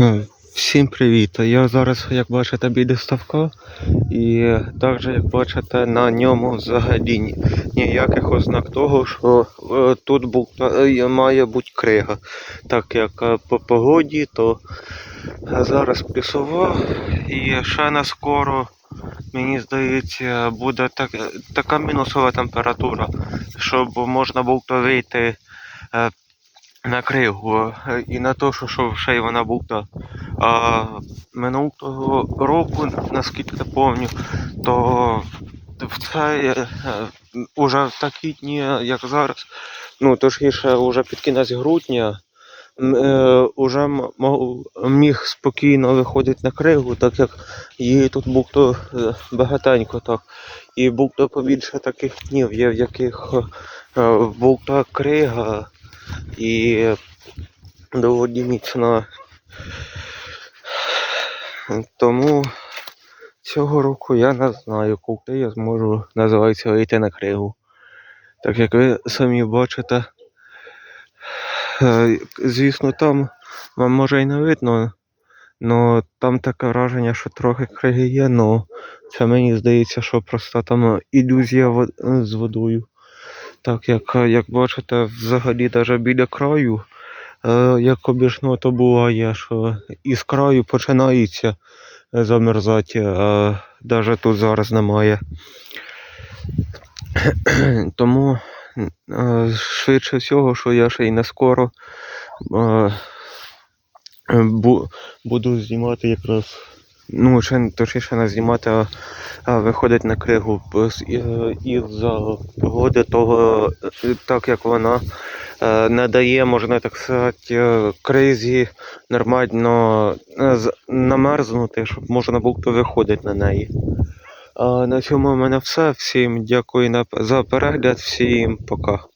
Е, Всім привіт! Я зараз, як бачите, біля ставка, і також, як бачите, на ньому взагалі ніяких ознак того, що е, тут був, е, має бути крига. Так як е, по погоді, то е, зараз плюсова, і ще не скоро, мені здається, буде так, така мінусова температура, щоб можна було вийти е, на кригу. Е, І на те, що, що ще й вона була а, минулого року, наскільки я пам'ятаю, то в цей, е, уже в такі дні, як зараз, ну точніше, вже під кінець грудня, е, уже міг спокійно виходити на кригу, так як її тут було то е, багатенько так. І було то побільше таких днів, є в яких е, була крига і доволі міцна. Тому цього року я не знаю, коли я зможу, називається, вийти на кригу. Так як ви самі бачите, е, звісно, там вам може і не видно, але там таке враження, що трохи криги є, але це мені здається, що просто там ілюзія з водою. Так як, як бачите, взагалі навіть біля краю, е, як обічно то буває, що із краю починається е, замерзати, а навіть тут зараз немає. Тому е, швидше всього, що я ще й не скоро бу- буду знімати якраз. Ну, ще точніше не знімати, а, виходить на кригу із-за погоди того, так як вона не дає, можна так сказати, е, кризі нормально е, намерзнути, щоб можна було виходити на неї. А на цьому в мене все. Всім дякую за перегляд, всім пока.